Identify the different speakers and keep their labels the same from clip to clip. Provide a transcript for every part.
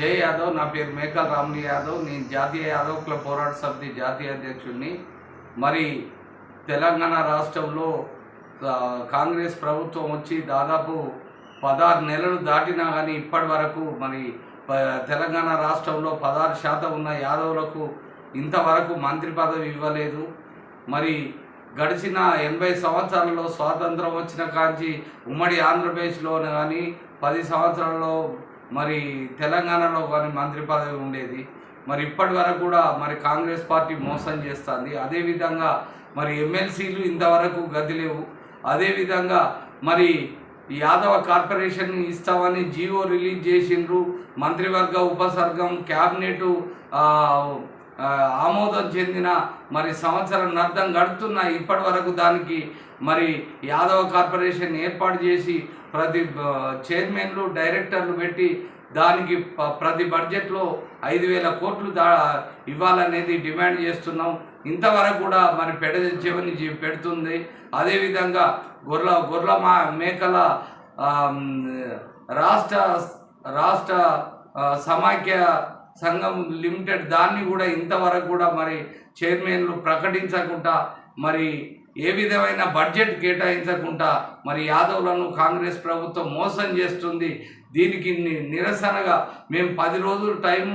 Speaker 1: జై యాదవ్ నా పేరు మేకల్ రాములు యాదవ్. నేను జాతీయ యాదవ్ క్లబ్ పోరాట సమితి జాతీయ అధ్యక్షుడిని. మరి తెలంగాణ రాష్ట్రంలో కాంగ్రెస్ ప్రభుత్వం వచ్చి దాదాపు పదహారు నెలలు దాటినా కానీ ఇప్పటి వరకు మరి ప- తెలంగాణ రాష్ట్రంలో పదహారు శాతం ఉన్న యాదవులకు ఇంతవరకు మంత్రి పదవి ఇవ్వలేదు. మరి గడిచిన ఎనభై సంవత్సరాల్లో స్వాతంత్రం వచ్చిన కాంచి ఉమ్మడి ఆంధ్రప్రదేశ్లో కానీ పది సంవత్సరాల్లో మరి తెలంగాణలో కానీ మంత్రి పదవి ఉండేది. మరి ఇప్పటి వరకు కూడా మరి కాంగ్రెస్ పార్టీ మోసం చేస్తుంది. అదేవిధంగా మరి ఎమ్మెల్సీలు ఇంతవరకు గది లేవు. అదేవిధంగా మరి యాదవ కార్పొరేషన్ ఇస్తామని జీవో రిలీజ్ చేసిండ్రు. మంత్రివర్గ ఉపసర్గం క్యాబినెట్ ఆమోదం చెందిన మరి సంవత్సరం అర్థం గడుతున్న ఇప్పటి వరకు దానికి మరి యాదవ కార్పొరేషన్ ఏర్పాటు చేసి ప్రతి చైర్మన్లు డైరెక్టర్లు పెట్టి దానికి ప్రతి బడ్జెట్లో ఐదు వేల కోట్లు దా ఇవ్వాలనేది డిమాండ్ చేస్తున్నాం. ఇంతవరకు కూడా మరి పెడ చెవని పెడుతుంది. అదేవిధంగా గొర్రెల గొర్రెల మా మేకల రాష్ట్ర రాష్ట్ర సమాఖ్య సంఘం లిమిటెడ్ దాన్ని కూడా ఇంతవరకు కూడా మరి చైర్మన్లు ప్రకటించకుండా మరి ఏ విధమైన బడ్జెట్ కేటాయించకుండా మరి యాదవులను కాంగ్రెస్ ప్రభుత్వం మోసం చేస్తుంది దీనికి ని- నిరసనగా మేము పది రోజులు టైం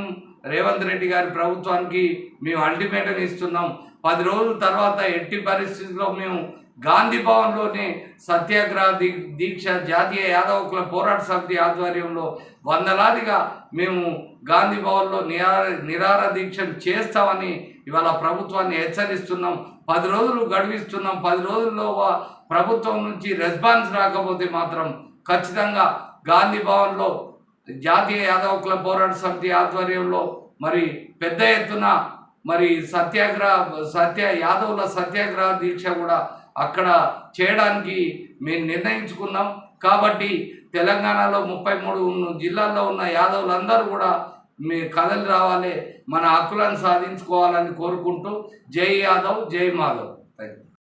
Speaker 1: రేవంత్ రెడ్డి గారి ప్రభుత్వానికి మేము అల్టిమేటం ఇస్తున్నాం. పది రోజుల తర్వాత ఎట్టి పరిస్థితుల్లో మేము గాంధీ భవన్లోనే సత్యాగ్రహ దీ దీక్ష జాతీయ యాదవ పోరాట సమితి ఆధ్వర్యంలో వందలాదిగా మేము గాంధీ భవన్లో నిరార నిరార దీక్ష చేస్తామని ఇవాళ ప్రభుత్వాన్ని హెచ్చరిస్తున్నాం. పది రోజులు గడువిస్తున్నాం. పది రోజుల్లో ప్రభుత్వం నుంచి రెస్పాన్స్ రాకపోతే మాత్రం ఖచ్చితంగా గాంధీ భవన్లో జాతీయ యాదవ పోరాట సమితి ఆధ్వర్యంలో మరి పెద్ద ఎత్తున మరి సత్యాగ్రహ సత్య యాదవుల సత్యాగ్రహ దీక్ష కూడా అక్కడ చేయడానికి మేము నిర్ణయించుకున్నాం. కాబట్టి తెలంగాణలో ముప్పై మూడు జిల్లాల్లో ఉన్న యాదవులందరూ కూడా మీ కథలు రావాలి మన హక్కులను సాధించుకోవాలని కోరుకుంటూ జై యాదవ్ జై మాధవ్. Thank you